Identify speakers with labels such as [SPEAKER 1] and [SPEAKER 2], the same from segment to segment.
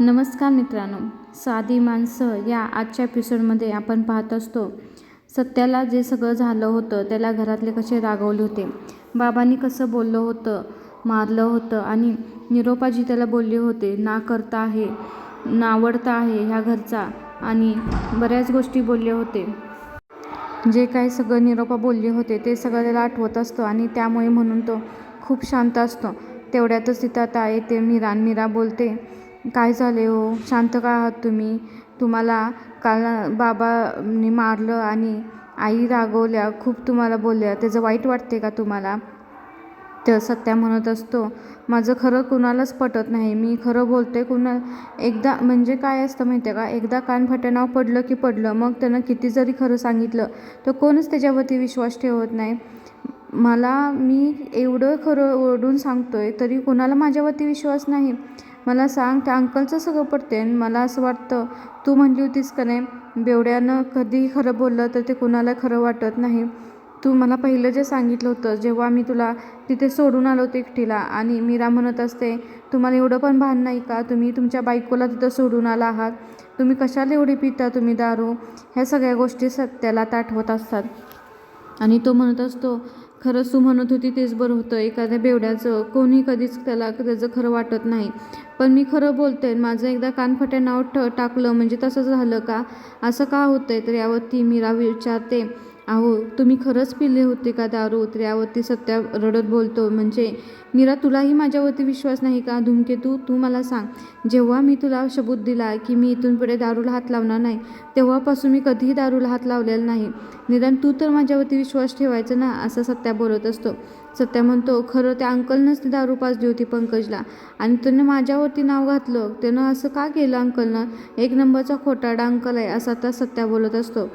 [SPEAKER 1] नमस्कार मित्रांनो साधी माणसं या आजच्या एपिसोडमध्ये आपण पाहत असतो. सत्याला जे सगळं झालं होतं त्याला घरातले कसे रागवले होते? बाबांनी कसं बोललं होतं? मारलं होतं आणि निरोपाजी त्याला बोलले होते ना करता आहे नावडता आहे ह्या घरचा. आणि बऱ्याच गोष्टी बोलले होते. जे काही सगळं निरोपा बोलले होते ते सगळं त्याला आठवत असतं आणि त्यामुळे म्हणून तो खूप शांत असतो. तेवढ्यातच तिथं आता येते मीरा मीरा बोलते. काय झाले हो? शांत का आहात तुम्ही? तुम्हाला काल बाबांनी मारलं आणि आई रागवल्या खूप तुम्हाला बोलल्या. त्याचं वाईट वाटते का तुम्हाला? तर सत्या म्हणत असतो माझं खरं कुणालाच पटत नाही. मी खरं बोलते कुणा एकदा म्हणजे काय असतं माहिती आहे का? एकदा कानफट्यानाव पडलं की पडलं मग त्यानं किती जरी खरं सांगितलं तर कोणच त्याच्यावरती विश्वास ठेवत नाही. मला मी एवढं खरं ओरडून सांगतोय तरी कोणाला माझ्यावरती विश्वास नाही. मला सांग त्या अंकलचं सगळं पडते आणि मला असं वाटतं तू म्हणली होतीस का नाही बेवड्यानं कधीही खरं बोललं तर ते कुणाला खरं वाटत नाही. तू मला पहिलं जे सांगितलं होतं जेव्हा मी तुला तिथे सोडून आलो होते एकटीला आणि मीरा म्हणत असते तुम्हाला एवढं पण भान नाही का? तुम्ही तुमच्या बायकोला तिथं सोडून आला आहात. तुम्ही कशाला एवढी पिता तुम्ही दारू? ह्या सगळ्या गोष्टी सत्याला आठवत असतात. आणि तो म्हणत असतो खरंच तू म्हणत होती तेच बरं होतं. एखाद्या बेवड्याचं कोणी कधीच त्याला त्याचं खरं वाटत नाही. पण मी खरं बोलते माझं एकदा कानफट्या नाव ठ टाकलं म्हणजे तसं झालं का? असं का होतं आहे तर यावरती मीरा विचारते. अहो तुम्ही खरंच पिले होते का दारू? तर सत्या रडत बोलतो. म्हणजे मीरा तुलाही माझ्यावरती विश्वास नाही का? धूमकेतू तू मला सांग. जेव्हा मी तुला शबूत दिला की मी इथून पुढे दारूला हात लावणार नाही तेव्हापासून मी कधीही दारूला हात लावलेला नाही. निदान तू तर माझ्यावरती विश्वास ठेवायचा ना? असं सत्या बोलत असतो. सत्या म्हणतो खरं त्या अंकलनंच ती दारू पाजली होती पंकजला. आणि त्यानं माझ्यावरती नाव घातलं. त्यानं असं का केलं अंकलनं? एक नंबरचा खोटाडा अंकल आहे असा आता सत्या बोलत असतो.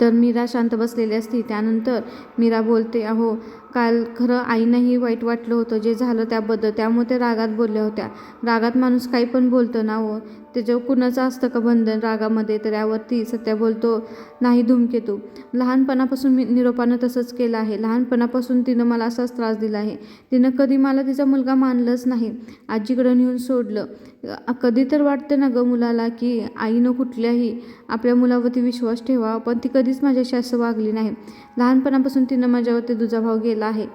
[SPEAKER 1] तर मीरा शांत बसलेली असते. त्यानंतर मीरा बोलते अहो काल खरं आईनंही वाईट वाटलं होतं जे झालं त्याबद्दल. त्यामुळे त्या रागात बोलल्या होत्या. रागात माणूस काही पण बोलतं ना हो. त्याच्यावर कुणाचं असतं का बंधन रागामध्ये तर यावरती सत्या बोलतो नाही धूमकेतू लहानपणापासून मी निरोपानं तसंच केलं आहे. लहानपणापासून तिनं मला असाच त्रास दिला आहे. तिनं कधी मला तिचा मुलगा मानलंच नाही. आजीकडं नेऊन सोडलं. कधी तर वाटतं ना गं मुलाला की आईनं कुठल्याही आपल्या मुलावरती विश्वास ठेवा पण ती कधीच माझ्याशी असं वागली नाही. लहानपणापासून तिनं माझ्यावरती दुजाभाव गेला आहे.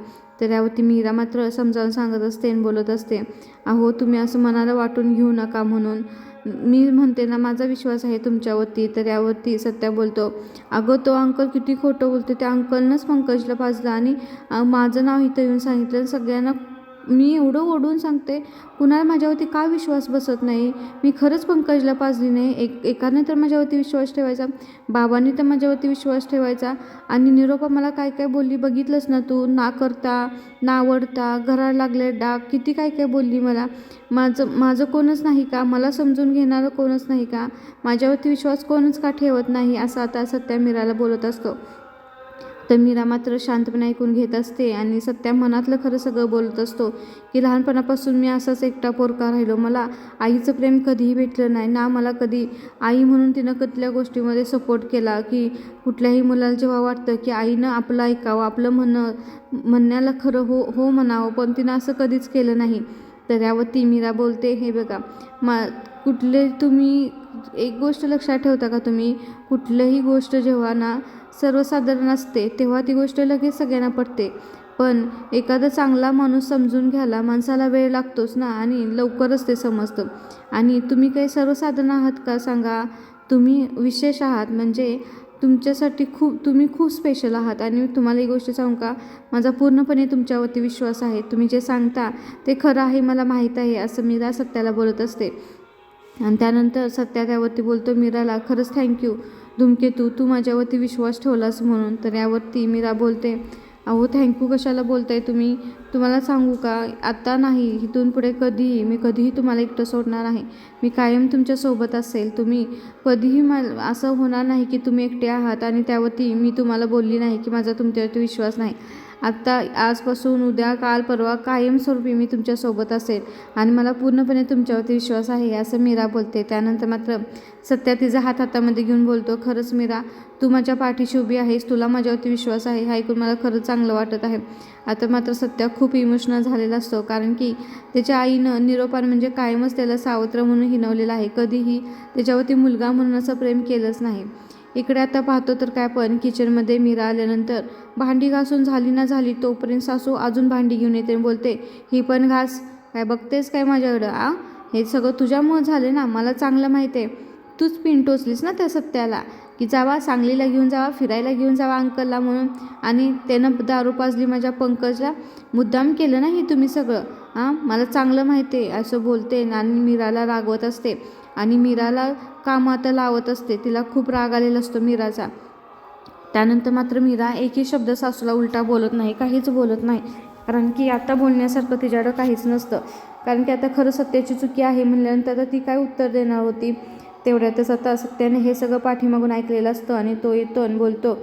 [SPEAKER 1] तर यावरती मीरा मात्र समजावून सांगत असते आणि बोलत असते अहो तुम्ही असं मनाला वाटून घेऊ नका म्हणून. मी म्हणते ना माझा विश्वास आहे तुमच्यावरती. तर यावरती सत्या बोलतो अगं तो अंकल किती खोटं बोलतो त्या अंकलनंच पंकजला पाजलं आणि माझं नाव इथं येऊन सांगितलं सगळ्यांना मी एवढं ओढून सांगते कुणाला माझ्यावरती का विश्वास बसत नाही? मी खरंच पंकजला पाजली नाही एक एकाने तर माझ्यावरती विश्वास ठेवायचा बाबांनी तर माझ्यावरती विश्वास ठेवायचा आणि निरोपा मला काय काय बोलली बघितलंच ना तू? ना करता ना आवडता घराला लागले डाग किती काय काय बोलली मला? माझं माझं कोणच नाही का? मला समजून घेणारं कोणच नाही का? माझ्यावरती विश्वास कोणच का ठेवत नाही? असं आता सत्या मीराला बोलत असतो. तर मीरा मात्र शांतपणे ऐकून घेत असते आणि सत्या मनातलं खरं सगळं बोलत असतो की लहानपणापासून मी असाच एकटा पोरका राहिलो. मला आईचं प्रेम कधीही भेटलं नाही. ना मला कधी आई म्हणून तिनं कुठल्या गोष्टीमध्ये सपोर्ट केला की कुठल्याही मुलाला जेव्हा वाटतं की आईनं आपलं ऐकावं आपलं म्हणणं म्हणण्याला खरं हो हो म्हणावं पण तिनं असं कधीच केलं नाही. तर यावरती मीरा बोलते हे बघा मा कुठले तुम्ही एक गोष्ट लक्षात ठेवता का तुम्ही? कुठलीही गोष्ट जेव्हा ना सर्वसाधारण असते तेव्हा ती गोष्ट लगेच सगळ्यांना पडते पण एखादा चांगला माणूस समजून घ्यायला माणसाला वेळ लागतोच ना आणि लवकरच ते समजतं. आणि तुम्ही काही सर्वसाधारण आहात का? सांगा. तुम्ही विशेष आहात म्हणजे तुमच्यासाठी खूप तुम्ही खूप स्पेशल आहात. आणि तुम्हाला ही गोष्ट सांगू का? माझा पूर्णपणे तुमच्यावरती विश्वास आहे. तुम्ही जे सांगता ते खरं आहे मला माहीत आहे असं मी सत्याला बोलत असते. आणि त्यानंतर सत्या त्यावरती बोलतो मीराला खरंच थँक्यू धूमकेतू तू माझ्यावरती विश्वास ठेवलास म्हणून. तर यावरती मीरा बोलते अहो थँक्यू कशाला बोलताय तुम्ही? तुम्हाला सांगू का? आत्ता नाही इथून पुढे कधीही मी कधीही तुम्हाला एकटं सोडणार आहे मी कायम तुमच्यासोबत असेल. तुम्ही कधीही मला असं होणार नाही की तुम्ही एकटे आहात आणि त्यावरती मी तुम्हाला बोलली नाही की माझा तुमच्यावरती विश्वास नाही. आत्ता आजपासून उद्या काल परवा कायमस्वरूपी मी तुमच्यासोबत असेल आणि मला पूर्णपणे तुमच्यावरती विश्वास आहे असं मीरा बोलते. त्यानंतर मात्र सत्या तिचा हात हातामध्ये घेऊन बोलतो खरंच मीरा तू माझ्या पाठीशी उभी आहेस तुला माझ्यावरती विश्वास आहे हा ऐकून मला खरंच चांगलं वाटत आहे. आता मात्र सत्या खूप इमोशनल झालेला असतो कारण की त्याच्या आईनं निरोपान म्हणजे कायमच त्याला सावत्र म्हणून हिनवलेलं आहे. कधीही त्याच्यावरती मुलगा म्हणून असं प्रेम केलंच नाही. इकडे आता पाहतो तर काय पण. किचनमध्ये मीरा आल्यानंतर भांडी घासून झाली ना झाली तोपर्यंत सासू अजून भांडी घेऊन येते बोलते ही पण घास. काय बघतेस काय माझ्याकडं आ? हे सगळं तुझ्यामुळं झालं ना? मला चांगलं माहिती आहे. तूच पिन टोचलीस ना त्या सत्याला की जावा सांगलीला घेऊन जावा फिरायला घेऊन जावा अंकलला म्हणून. आणि त्यानं दारू पाजली माझ्या पंकजला. मुद्दाम केलं ना हे तुम्ही सगळं हां मला चांगलं माहिती आहे असं बोलते आणि मीराला रागवत असते. आणि मीराला कामात लावत असते. तिला खूप राग आलेला असतो मीराचा. त्यानंतर मात्र मीरा एकही शब्द सासूला उलटा बोलत नाही काहीच बोलत नाही. कारण की आता बोलण्यासारखं तिच्याकडं काहीच नसतं. कारण की आता खरं सत्याची चुकी आहे म्हणल्यानंतर आता ती काय उत्तर देणार होती? तेवढ्यातच आता सत्याने हे सगळं पाठीमागून ऐकलेलं असतं आणि तो येतो आणि बोलतो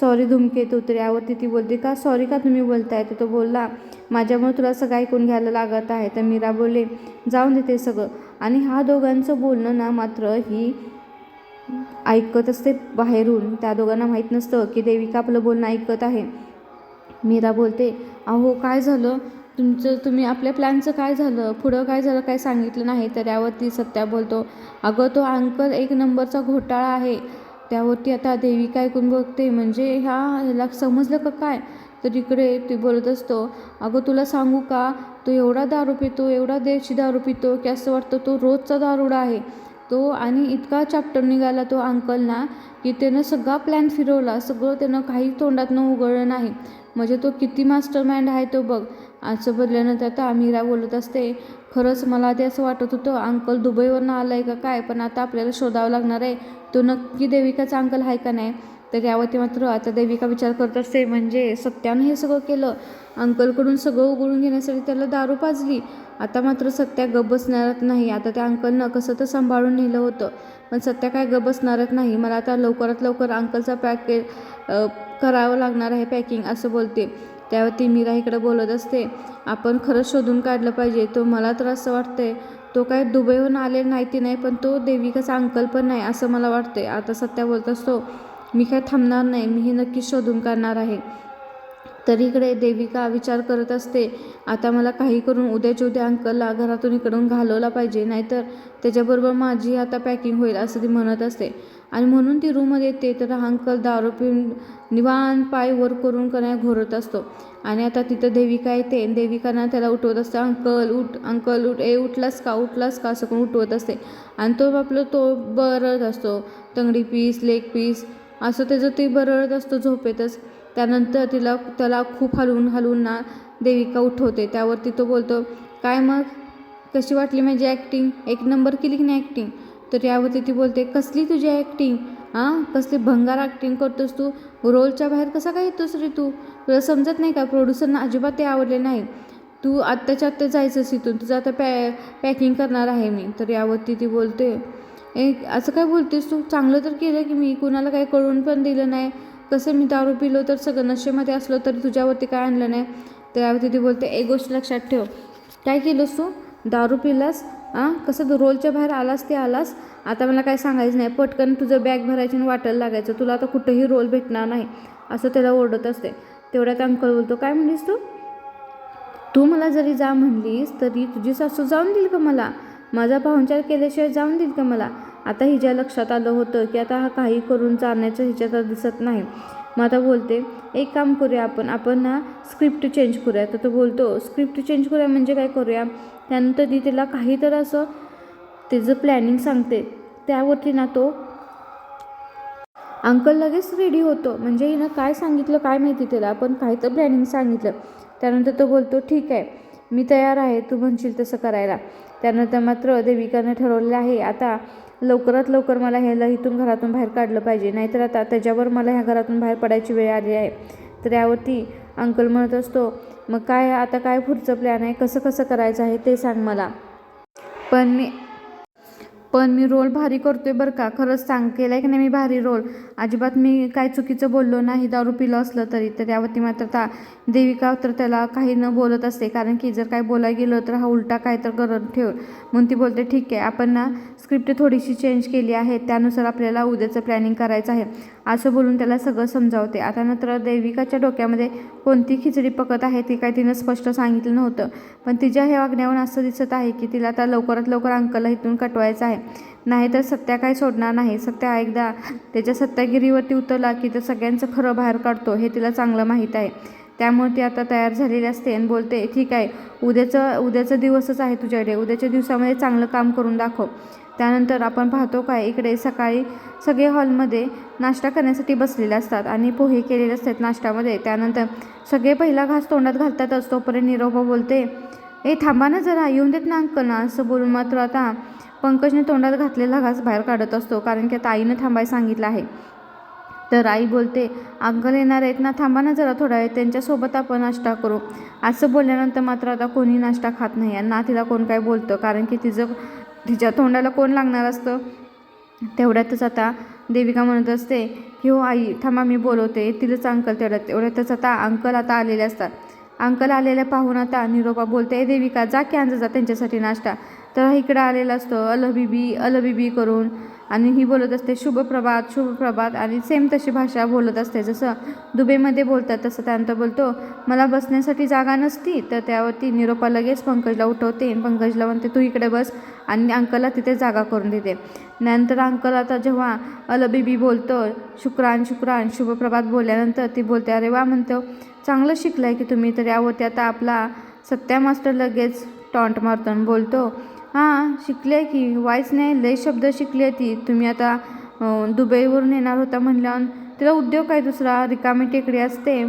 [SPEAKER 1] सॉरी धुमकेत तर यावरती ती बोलते. का सॉरी का तुम्ही बोलताय? तर तो बोलला माझ्यामुळे तुला सगळं ऐकून घ्यायला लागत आहे तर मीरा बोलले जाऊन देते सगळं. आणि हा दोघांचं बोलणं ना मात्र ही ऐकत असते बाहेरून. त्या दोघांना माहीत नसतं की देविका आपलं बोलणं ऐकत आहे. मीरा बोलते अहो काय झालं? तुमचं तुम्ही आपल्या प्लॅनचं काय झालं? पुढं काय झालं? काय सांगितलं नाही? तर यावरती सत्या बोलतो अगं तो अंकल एक नंबरचा घोटाळा आहे. त्यावरती आता देविका ऐकून बघते. म्हणजे ह्या ह्याला समजलं का काय? तर इकडे ती बोलत असतो अगं तुला सांगू का? तो एवढा दारू पितो एवढा देशी दारू पितो की असं वाटतं तो रोजचा दारुडा आहे. तो आणि इतका चॅप्टर निघाला तो अंकल ना की त्यानं सगळा प्लॅन फिरवला सगळं त्यानं काही तोंडातनं उघडलं नाही. म्हणजे तो किती मास्टर माइंड आहे तो बघ असं बोलल्यानंतर आता अमीरा बोलत असते खरंच मला ते असं वाटत होतं अंकल दुबईवरनं आलं आहे का काय? पण आता आपल्याला शोधावं लागणार आहे. तो नक्की देविकाचा अंकल आहे का नाही? तर यावरती मात्र आता देविका विचार करत असते म्हणजे सत्यानं हे सगळं केलं अंकलकडून सगळं उघडून घेण्यासाठी त्याला दारू पाजली. आता मात्र सत्या गप बसणारच नाही. आता त्या अंकलनं कसं तर सांभाळून नेलं होतं पण सत्या काय गप बसणारच नाही. मला आता लवकरात लवकर अंकलचा पॅके करावं लागणार आहे पॅकिंग असं बोलते. त्यावरती मीरा इकडं बोलत असते आपण खरंच शोधून काढलं पाहिजे. तो मला तर असं वाटतंय. तो काय दुबईहून आले नाही ती नाही पण तो देविकाचा अंकल पण नाही असं मला वाटतंय. आता सत्या बोलत असतो मी काय थांबणार नाही मी हे नक्कीच शोधून काढणार आहे. तर इकडे देविका विचार करत असते आता मला काही करून उद्याच्या उद्या अंकलला घरातून इकडून घालवला पाहिजे नाहीतर त्याच्याबरोबर माझी आता पॅकिंग होईल असं ती म्हणत असते. आणि म्हणून ती रूममध्ये येते तर अंकल दारू पिऊन निवान पाय वर करून कण्या घोरत असतो. आणि आता तिथं देविका येते देविकांना त्याला उठवत असते अंकल उठ अंकल उठ ए उठलास का उठलास का? असं करून उठवत असते. आणि तो आपलं तो बरत असतो. तंगडी पीस लेग पीस असं त्याचं ते बरळत असतो झोपेतच त्यानंतर तिला त्याला खूप हलवून हलवून ना देविका उठवते. त्यावरती तो बोलतो काय मग? कशी वाटली माझी ॲक्टिंग एक नंबर केली की नाही ॲक्टिंग तर यावरती ती बोलते कसली तुझी ॲक्टिंग हां कसली भंगार ॲक्टिंग करतोस तू? रोलच्या बाहेर कसा काय येतोस रे तू? तुला समजत नाही का? प्रोड्युसरना अजिबात ते आवडले नाही. तू आत्ताच्या आत्ता जायचंस इथून. तुझं आता पॅ पॅकिंग करणार आहे मी. तर यावरती ती बोलते ए असं काय बोलतेस तू? चांगलं तर केलं की मी. कुणाला काही कळून पण दिलं नाही. कसं मी दारू पिलो तर सगळं नशेमध्ये असलो तरी तुझ्यावरती काय आणलं नाही? त्यावरती ती बोलते एक गोष्ट लक्षात ठेव. काय केलंस तू? दारू पिलास? हां कसं तू रोलच्या बाहेर आलास ते आलास? आता मला काय सांगायचं नाही. पटकन तुझं बॅग भरायची आणि वाटायला लागायचं. तुला आता कुठंही रोल भेटणार नाही. असं त्याला ओरडत असते. तेवढ्यात अंकल बोलतो काय म्हणलीस तू? तू मला जरी जा म्हणलीस तरी तुझी सासू जाऊन देईल का मला? माझा पाहुणचार केल्याशिवाय जाऊन देईल का मला? आता हिच्या लक्षात आलं होतं की आता हा काही करून चालण्याचं हिच्यात दिसत नाही. मग आता बोलते एक काम करूया आपण आपण ना स्क्रिप्ट चेंज करूया. तर तो बोलतो स्क्रिप्ट चेंज करूया म्हणजे काय करूया? त्यानंतर ती तिला काही तर असं तिचं प्लॅनिंग सांगते. त्यावरती ना तो अंकल लगेच रेडी होतो. म्हणजे हिनं काय सांगितलं काय माहिती तिला पण काही तर प्लॅनिंग सांगितलं. त्यानंतर तो बोलतो ठीक आहे मी तयार आहे तू म्हणशील तसं करायला. त्यानंतर मात्र देविकानं ठरवलेलं आहे आता लवकरात लवकर मला ह्याला इथून घरातून बाहेर काढलं पाहिजे. नाहीतर आता त्याच्यावर मला ह्या घरातून बाहेर पडायची वेळ आली आहे. तर यावरती अंकल म्हणत असतो मग काय आता काय पुढचं प्लॅन आहे? कसं कसं करायचं आहे ते सांग मला. पण मी पण मी रोल भारी करतोय बरं का? खरंच सांग केला आहे की नाही मी भारी रोल? अजिबात मी काय चुकीचं बोललो नाही दारू पिलो असलं तरी. तर त्यावरती मात्र ता देविका तर त्याला काही न बोलत असते. कारण की जर काय बोलायला गेलं तर हा उलटा काय तर करत ठेव. म्हणून ती बोलते ठीक आहे आपण ना स्क्रिप्ट थोडीशी चेंज केली आहे. त्यानुसार आपल्याला उद्याचं प्लॅनिंग करायचं आहे. असं बोलून त्याला सगळं समजावते. आता नंतर देविकाच्या डोक्यामध्ये कोणती खिचडी पकत आहे ती काय तिनं स्पष्ट सांगितलं नव्हतं. पण तिच्या हे वागण्यावरून असं दिसत आहे की तिला आता लवकरात लवकर अंकलला इथून कटवायचं आहे. नाहीतर सत्या काय सोडणार नाही. सत्या एकदा त्याच्या सत्यागिरीवरती उतरला की तर सगळ्यांचं खरं बाहेर काढतो हे तिला चांगलं माहीत आहे. त्यामुळे ती आता तयार झालेली असते आणि बोलते ठीक आहे उद्याचं उद्याचा दिवसच आहे तुझ्याकडे. उद्याच्या दिवसामध्ये चांगलं काम करून दाखव. त्यानंतर आपण पाहतो काय इकडे सकाळी सगळे हॉलमध्ये नाश्ता करण्यासाठी बसलेले असतात आणि पोहे केलेले असतात नाश्त्यामध्ये. त्यानंतर सगळे पहिला घास तोंडात घालतातच तोपर्यंत निरोपा बोलते ए थांबा ना जरा येऊन देत ना अंकल ना असं बोलून मात्र आता पंकजने तोंडात घातलेला घास बाहेर काढत असतो कारण की आता आईनं थांबायला सांगितलं आहे. तर आई बोलते अंकल येणार आहेत ना थांबा ना जरा थोडा वेळ त्यांच्यासोबत आपण नाश्ता करू. असं बोलल्यानंतर मात्र आता कोणी नाश्ता खात नाही आणि ना तिला कोण काय बोलतं कारण की तिचं तिच्या तोंडाला कोण लागणार असतं? तेवढ्यातच आता देविका म्हणत असते की हो आई थांबा मी बोलवते तिलंच अंकल तेवढ्यात तेवढ्यातच आता अंकल आता आलेले असतात. अंकल आलेल्या पाहून आता निरोपा बोलते देविका जा की आणजा जा त्यांच्यासाठी नाश्ता. तर इकडं आलेला असतो अलबिबी अलबिबी करून. आणि ही बोलत असते शुभप्रभात शुभप्रभात आणि सेम तशी भाषा बोलत असते. जसं दुबईमध्ये बोलतात तसं त्यानंतर बोलतो मला बसण्यासाठी जागा नसती तर त्यावरती निरोपा लगेच पंकजला उठवते. पंकजला म्हणते तू इकडे बस आणि अंकलला तिथे जागा करून देते. नंतर अंकल आता जेव्हा अलबीबी बोलतो शुक्रान शुक्रान शुभप्रभात बोलल्यानंतर ती बोलते अरे वा म्हणतो चांगलं शिकलं आहे की तुम्ही तर यावरती आता आपला सत्या मास्टर लगेच टॉन्ट मारतो. बोलतो हां शिकले की वाईच नाही लय शब्द शिकले ती. तुम्ही आता दुबईवरून येणार होता म्हणल्यावर तिला उद्योग काय दुसरा? रिकामी टेकडी असते.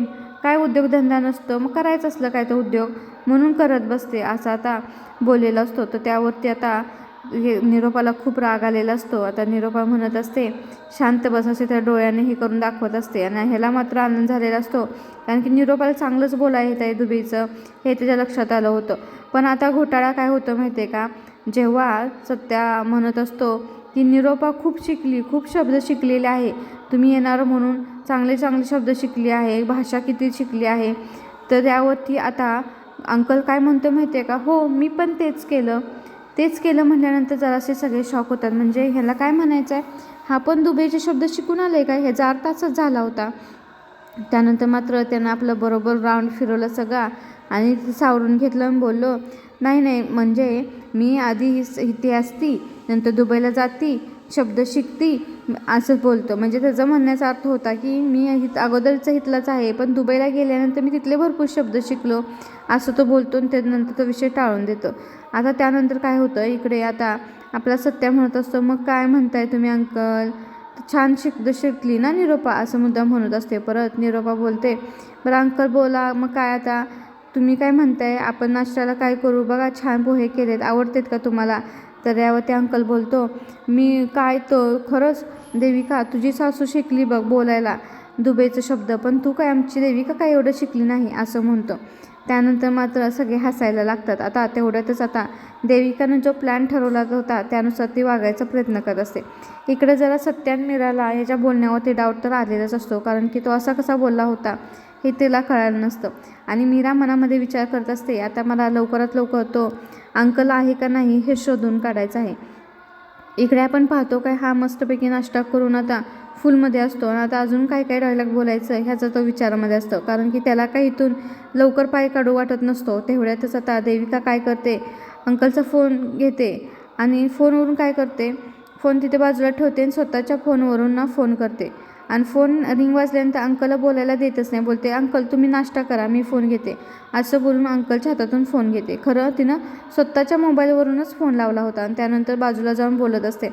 [SPEAKER 1] काय उद्योगधंदा नसतो? मग करायचं असलं काय तर उद्योग? म्हणून करत बसते असा आता बोललेला असतो. तर त्यावरती आता हे निरोपाला खूप राग आलेला असतो. आता निरोपा म्हणत असते शांत बस असे त्या डोळ्याने हे करून दाखवत असते. आणि ह्याला मात्र आनंद झालेला असतो. कारण की निरोपाला चांगलंच बोलाय येत आहे दुबईचं. हे त्याच्या लक्षात आलं होतं. पण आता घोटाळा काय होतं माहिती आहे का? जेव्हा सत्या म्हणत असतो की निरोपा खूप शिकली खूप शब्द शिकलेले आहे. तुम्ही येणार म्हणून चांगले चांगले शब्द शिकली आहे भाषा किती शिकली आहे. तर त्यावरती आता अंकल काय म्हणतो माहिती आहे का? हो मी पण तेच केलं. तेच केलं म्हटल्यानंतर जरासे सगळे शॉक होतात. म्हणजे ह्याला काय म्हणायचं आहे हा पण दुबईचे शब्द शिकून आले का? ह्याचा अर्थाचच झाला होता. त्यानंतर मात्र त्यानं आपलं बरोबर राऊंड फिरवलं सगळा आणि सावरून घेतलं आणि बोललो नाही नाही म्हणजे मी आधी हिस- इथे असती नंतर दुबईला जाती शब्द शिकती असं बोलतो. म्हणजे त्याचा म्हणण्याचा अर्थ होता की मी हित अगोदरचं हितलाच आहे पण दुबईला गेल्यानंतर मी तिथले भरपूर शब्द शिकलो असं तो बोलतो आणि त्यानंतर तो विषय टाळून देतो. आता त्यानंतर काय होतं इकडे आता आपला सत्या म्हणत असतो मग काय म्हणताय तुम्ही अंकल? छान शब्द शिकली ना निरोपा असं मुद्दा म्हणत असते. परत निरोपा बोलते बरं अंकल बोला मग काय आता? तुम्ही काय म्हणताय? आपण नाश्त्याला काय करू? बघा छान पोहे केलेत. आवडतेत का तुम्हाला? तर यावरती अंकल बोलतो मी काय तो खरंच देविका तुझी सासू शिकली बघ बोलायला. दुबईचं शब्द. पण तू काय आमची देविका काय एवढं शिकली नाही? असं म्हणतो. त्यानंतर मात्र सगळे हसायला लागतात. आता तेवढ्यातच आता देविकानं जो प्लॅन ठरवला होता त्यानुसार ती वागायचा प्रयत्न करत असते. इकडे जरा सत्यान मीराला याच्या बोलण्यावरती डाऊट तर आलेलाच असतो. कारण की तो असा कसा बोलला होता? हे तिला कळालं नसतं. आणि मीरा मनामध्ये विचार करत असते आता मला लवकरात लवकर तो अंकल आहे का नाही हे शोधून काढायचं आहे. इकडे आपण पाहतो काय हा मस्तपैकी नाश्ता करून आता फुलमध्ये असतो. आणि आता अजून काय काय डायलॉग बोलायचं ह्याचा तो विचारामध्ये असतो. कारण की त्याला काही इथून लवकर पाय काढू वाटत नसतो. तेवढ्यातच आता देविका काय करते अंकलचा फोन घेते आणि फोनवरून काय करते फोन तिथे बाजूला ठेवते आणि स्वतःच्या फोनवरून ना फोन करते. आणि फोन रिंग वाजल्यानंतर अंकलला बोलायला देतच नाही. बोलते अंकल तुम्ही नाश्ता करा मी फोन घेते. असं बोलून अंकलच्या हातातून फोन घेते. खरं तिनं स्वतःच्या मोबाईलवरूनच फोन लावला होता आणि त्यानंतर बाजूला जाऊन बोलत असते.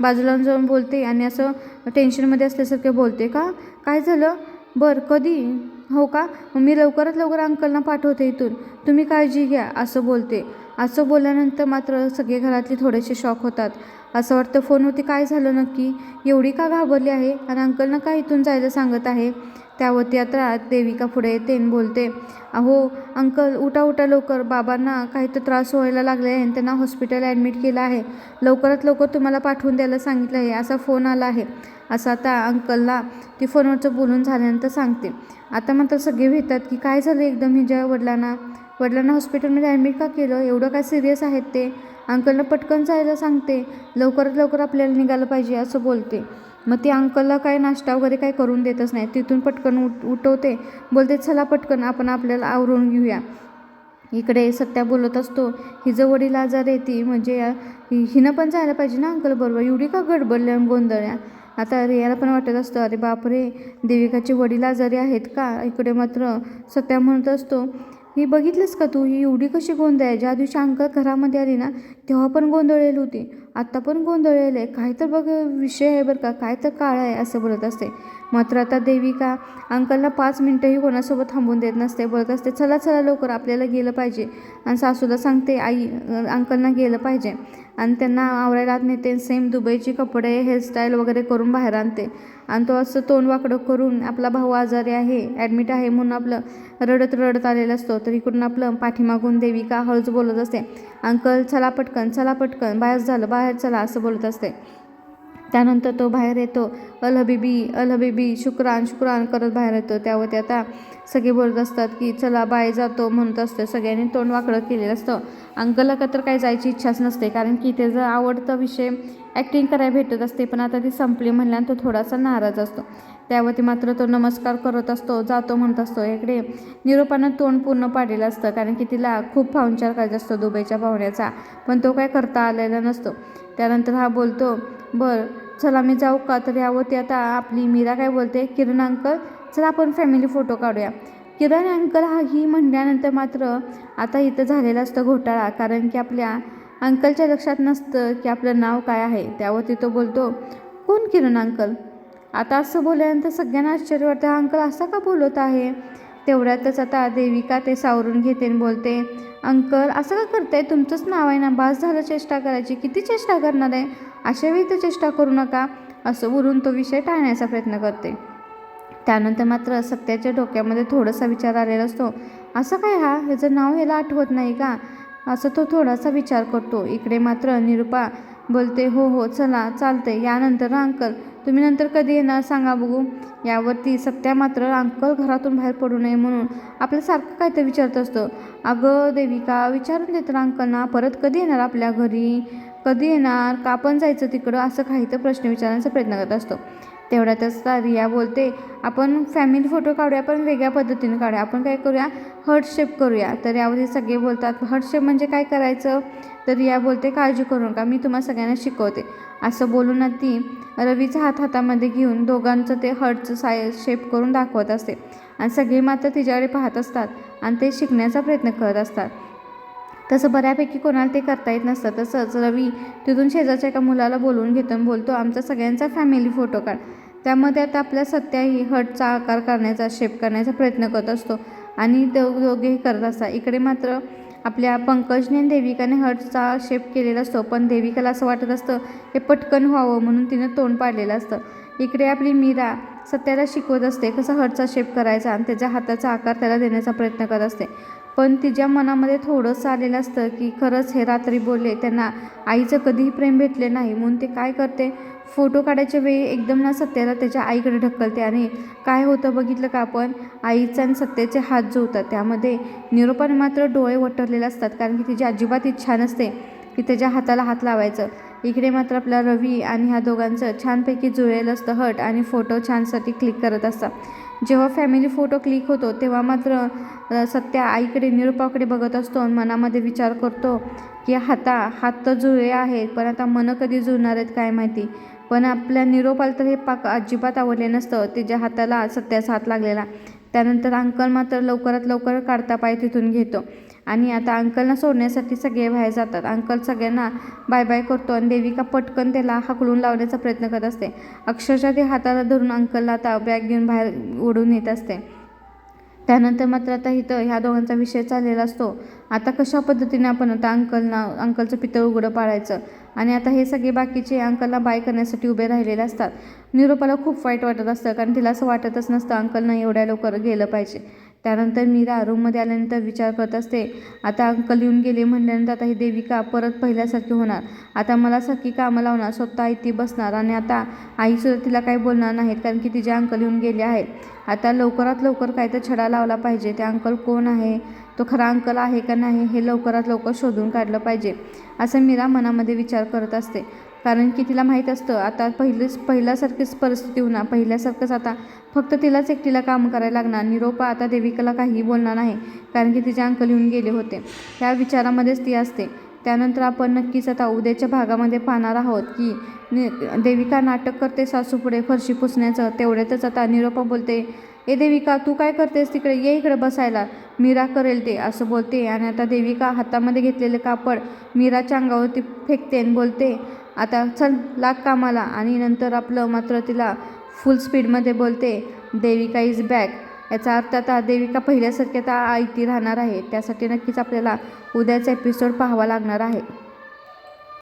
[SPEAKER 1] बाजूला जाऊन बोलते आणि असं टेन्शनमध्ये असल्यासारखे बोलते का? काय झालं? बरं कधी? हो का? मी लवकरात लवकर अंकलना पाठवते इथून. तुम्ही काळजी घ्या असं बोलते. असं बोलल्यानंतर मात्र सगळे घरातले थोडेसे शॉक होतात. असं वाटतं फोनवरती काय झालं नक्की? एवढी का घाबरली आहे? आणि अंकलनं का इथून जायला सांगत आहे? त्यावरती आता देविका पुढे येते आणि बोलते अहो अंकल उठा उठा लवकर. बाबांना काही तर त्रास व्हायला लागले आहे आणि त्यांना हॉस्पिटल ॲडमिट केलं आहे. लवकरात लवकर तुम्हाला पाठवून द्यायला सांगितलं आहे. असा फोन आला आहे. असं आता अंकलला ती फोनवरचं बोलून झाल्यानंतर सांगते आता मात्र सगळे भेटतात की काय झालं एकदम हिच्या वडिलांना? वडिलांना हॉस्पिटलमध्ये ॲडमिट का केलं? एवढं काय सिरियस आहेत ते? अंकलला पटकन जायला सांगते. लवकरात लवकर आपल्याला निघालं पाहिजे असं बोलते. मग ती अंकलला काय नाश्ता वगैरे काय करून देतच नाही. तिथून पटकन उठ उठवते. बोलते चला पटकन आपण आपल्याला आवरून घेऊया. इकडे सत्या बोलत असतो. हिचं वडील आजार आहे ती म्हणजे हिनं पण जायला पाहिजे ना अंकल बरोबर? एवढी का गडबडल्या आणि गोंधळल्या? आता रियाला पण वाटत असतं अरे बापरे! देविकाचे वडील आजारी आहेत का? इकडे मात्र सत्या म्हणत असतो. मी बघितलंस का तू? ही एवढी कशी गोंधळ आहे? ज्या दिवशी अंकल घरामध्ये आली ना तेव्हा पण गोंधळलेली होती. आत्ता पण गोंधळलेलं आहे. काय तर बघ विषय आहे बरं का. काय तर काळ आहे असं बोलत असते. मात्र आता देविका अंकलला पाच मिनटंही कोणासोबत थांबून देत नसते. बोलत असते चला चला लवकर आपल्याला गेलं पाहिजे. आणि सासूला सांगते आई अंकलना गेलं पाहिजे. आणि त्यांना आवरायला नेते सेम दुबईची कपडे हेअरस्टाईल वगैरे करून बाहेर आणते. आणि तो असं तोंड वाकडं करून आपला भाऊ आजारी आहे ॲडमिट आहे म्हणून आपलं रडत रडत आलेला असतो. तर इकडून आपलं पाठीमागून देविका हळूच बोलत असते अंकल चला पटकन चला पटकन बाहेर झालं बाहेर चला असं बोलत असते. त्यानंतर तो बाहेर येतो. अल हबीबी अल हबीबी शुक्रान शुक्रान करत बाहेर येतो. त्यावरती आता सगळे बोलत असतात की चला बाय जातो म्हणत असतं. सगळ्यांनी तोंड वाकडं केलेलं असतं. अंकलला का तर काही जायची इच्छाच नसते. कारण की त्याचा आवडता विषय ॲक्टिंग करायला भेटत असते. पण आता ती संपली म्हणल्यानं तो थोडासा नाराज असतो. त्यावरती मात्र तो नमस्कार करत असतो जातो म्हणत असतो. इकडे निरोपानं तोंड पूर्ण पाडलेलं असतं. कारण की तिला खूप पाहुणचार करायचा असतो दुबईच्या पाहुण्याचा. पण तो काय करता आलेला नसतो. त्यानंतर हा बोलतो बरं चला मी जाऊ का? तर यावरती आता आपली मीरा काय बोलते? किरण अंकल चला आपण फॅमिली फोटो काढूया. किरण अंकल हा ही म्हणल्यानंतर मात्र आता इथं झालेला असतं घोटाळा कारण की आपल्या अंकलच्या लक्षात नसतं की आपलं नाव काय आहे. त्यावरती तो बोलतो कोण किरण अंकल? आता असं बोलल्यानंतर सगळ्यांना आश्चर्य वाटतं अंकल असा का बोलत आहे? तेवढ्यातच आता देविका ते सावरून घेते आणि बोलते अंकल असं का करताय? तुमचंच नाव आहे ना. बास झालं चेष्टा करायची. किती चेष्टा करणार आहे? अशा वेळी तर चेष्टा करू नका. असं बोलून तो विषय टाळण्याचा प्रयत्न करते. त्यानंतर मात्र सत्याच्या डोक्यामध्ये थोडासा विचार आलेला असतो. असं काय हा? ह्याचं नाव ह्याला आठवत नाही का? असं तो थोडासा विचार करतो. इकडे मात्र निरुपा बोलते हो हो चला चालते यानंतर अंकल. तुम्ही नंतर कधी येणार सांगा बघू. यावरती सत्या मात्र अंकल घरातून बाहेर पडू नये म्हणून आपल्यासारखं काय तर विचारत असतं. अगं देविका विचारून देत ना अंकलना परत कधी येणार आपल्या घरी? कधी येणार? का पण जायचं तिकडं? असं काही तर प्रश्न विचारण्याचा प्रयत्न करत असतो. तेवढ्यातच रिया बोलते आपण फॅमिली फोटो काढूया पण वेगळ्या पद्धतीने काढूया. आपण काय करूया? हर्ट शेप करूया. तर यावरती सगळे बोलतात हर्ट शेप म्हणजे काय करायचं? तर रिया बोलते काळजी करू नका मी तुम्हाला सगळ्यांना शिकवते. असं बोलून ना ती रवीचा हात हातामध्ये घेऊन दोघांचं ते हर्टचं साय शेप करून दाखवत असते. आणि सगळे मात्र तिच्याकडे पाहत असतात आणि ते शिकण्याचा प्रयत्न करत असतात. तसं बऱ्यापैकी कोणाला ते करता येत नसतं. तसंच रवी तिथून शेजारच्या एका मुलाला बोलवून घेतो आणि बोलतो आमचा सगळ्यांचा फॅमिली फोटो काढ. त्यामध्ये आता आपल्या सत्याही हटचा आकार करण्याचा शेप करण्याचा प्रयत्न करत असतो. आणि तो दोघेही करत असतात. इकडे मात्र आपल्या पंकजने देविकाने हर्टचा शेप केलेला असतो. पण देविकाला असं वाटत असतं हे पटकन व्हावं म्हणून तिनं तोंड पाडलेलं असतं. इकडे आपली मीरा सत्याला शिकवत असते कसा हर्टचा शेप करायचा आणि त्याच्या हाताचा आकार त्याला देण्याचा प्रयत्न करत असते. पण तिच्या मनामध्ये थोडंसं आलेलं असतं की खरंच हे रात्री बोलले त्यांना आईचं कधीही प्रेम भेटले नाही म्हणून ते काय करते? फोटो काढायच्या वेळी एकदम ना सत्याला त्याच्या आईकडे ढकलते आणि काय होतं बघितलं का आपण? आईचा आणि सत्याचे हात जुळतात त्यामध्ये निरोपाने मात्र डोळे वटरलेले असतात कारण की तिची अजिबात इच्छा नसते की त्याच्या हाताला हात लावायचं. इकडे मात्र आपला रवी आणि ह्या दोघांचं छानपैकी जुळलेलं असतं हट आणि फोटो छानसाठी क्लिक करत असतात. जेव्हा फॅमिली फोटो क्लिक होतो तेव्हा मात्र सत्या आईकडे निरुपाकडे बघत असतो आणि मनामध्ये विचार करतो की हाता हात तर जुळे आहेत पण आता मनं कधी जुळणार आहेत काय माहिती? पण आपल्या निरोपाला तर हे पाक अजिबात आवडले नसतं. तिच्या हाताला सत्याचा हात लागलेला. त्यानंतर अंकल मात्र लवकरात लवकर काढता पाय तिथून घेतो. आणि आता अंकलना सोडण्यासाठी सगळे बाहेर जातात. अंकल सगळ्यांना बाय बाय करतो आणि देविका पटकन त्याला हकलून लावण्याचा प्रयत्न करत असते. अक्षरशः ते हाताला धरून अंकलला आता बॅग घेऊन बाहेर ओढून येत असते. त्यानंतर मात्र आता इथं ह्या दोघांचा विषय चाललेला असतो. आता कशा पद्धतीने आपण आता अंकलना अंकलचं पितळ उघडं पाडायचं? आणि आता हे सगळे बाकीचे अंकलला बाय करण्यासाठी उभे राहिलेले असतात. निरोपाला खूप वाईट वाटत असतं कारण तिला असं वाटतच नसतं अंकलनं एवढ्या लवकर गेलं पाहिजे. त्यानंतर मीरा रूममध्ये आल्यानंतर विचार करत असते आता अंकल येऊन गेले म्हणल्यानंतर आता ही देविका परत पहिल्यासारखी होणार. आता मला सखी कामं लावणार स्वतः आई ती बसणार आणि आता आईसुद्धा तिला काही बोलणार नाहीत कारण की तिचे अंकल येऊन गेले आहेत. आता लवकरात लवकर काय तर छडा लावला पाहिजे. ते अंकल कोण आहे? तो खरा अंकल आहे का नाही हे लवकरात लवकर शोधून काढलं पाहिजे. असं मीरा मनामध्ये विचार करत असते. कारण की तिला माहीत असतं आता पहिलीच पहिल्यासारखीच परिस्थिती होणार. पहिल्यासारखंच आता फक्त तिलाच एकटीला काम करायला लागणार. निरोपा आता देविकाला काहीही बोलणार नाही कारण की तिचे अंकल येऊन गेले होते. ह्या विचारामध्येच ती असते. त्यानंतर आपण नक्कीच आता उद्याच्या भागामध्ये पाहणार आहोत की नि देविका नाटक करते सासूपुढे फरशी पुसण्याचं. तेवढ्यातच आता निरोपा बोलते ए देविका तू काय करतेस तिकडे? ये इकडे बसायला. मीरा करेल ते असं बोलते. आणि आता देविका हातामध्ये घेतलेले कापड मीराच्या अंगावरती फेकते आणि बोलते आता चल लाग कामाला. आणि नंतर आपलं मात्र तिला फुल स्पीडमध्ये बोलते देविका इज बॅक याचा अर्थ आता देविका पहिल्यासारखी आता आयती राहणार आहे. त्यासाठी नक्कीच आपल्याला उद्याचा एपिसोड पाहावा लागणार आहे.